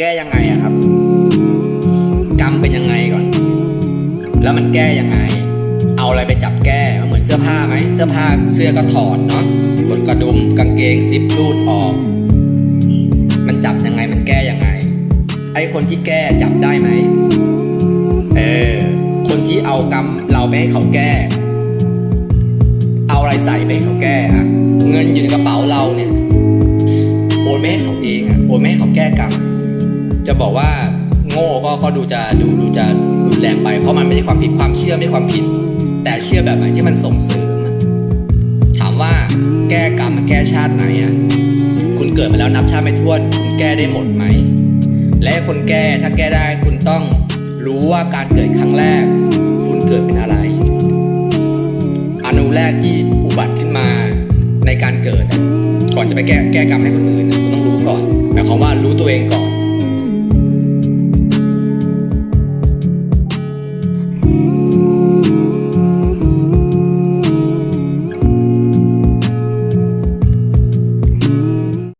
แก้ยังไงอะครับ กรรมเป็นยังไงก่อน แล้วมันแก้ยังไง เอาอะไรไปจับแก้มันเหมือนเสื้อผ้าไหมเสื้อผ้าเสื้อก็ถอดเนาะกดกระดุมกางเกงซิปรูดออก มันจับยังไงมันแก้ยังไง ไอคนที่แก้จับได้ไหมเออคนที่เอากรรมเราไปให้เขาแก้ เอาอะไรใส่ไปให้เขาแก้อะเงินอยู่ในกระเป๋าเราเนี่ยโอนไม่ให้เขาเองอะโอนไม่ให้เขาแก้กรรม จะบอกว่าโง่ก็ก็ดูจะดูดูจะรุนแรงไป เพราะมันไม่ใช่ความผิดความเชื่อไม่ใช่ความผิด แต่เชื่อแบบไหนที่มันส่งเสริม ถามว่าแก้กรรมแก้ชาติไหนอะคุณเกิดมาแล้วนับชาติไม่ถ้วนคุณแก้ได้หมดไหม และคนแก้ถ้าแก้ได้คุณต้องรู้ว่าการเกิดครั้งแรก คุณเกิดเป็นอะไร อนุแรกที่อุบัติขึ้นมาในการเกิด ก่อนจะไปแก้แก้กรรมให้คนอื่นคุณต้องรู้ก่อนหมายความว่ารู้ตัวเองก่อน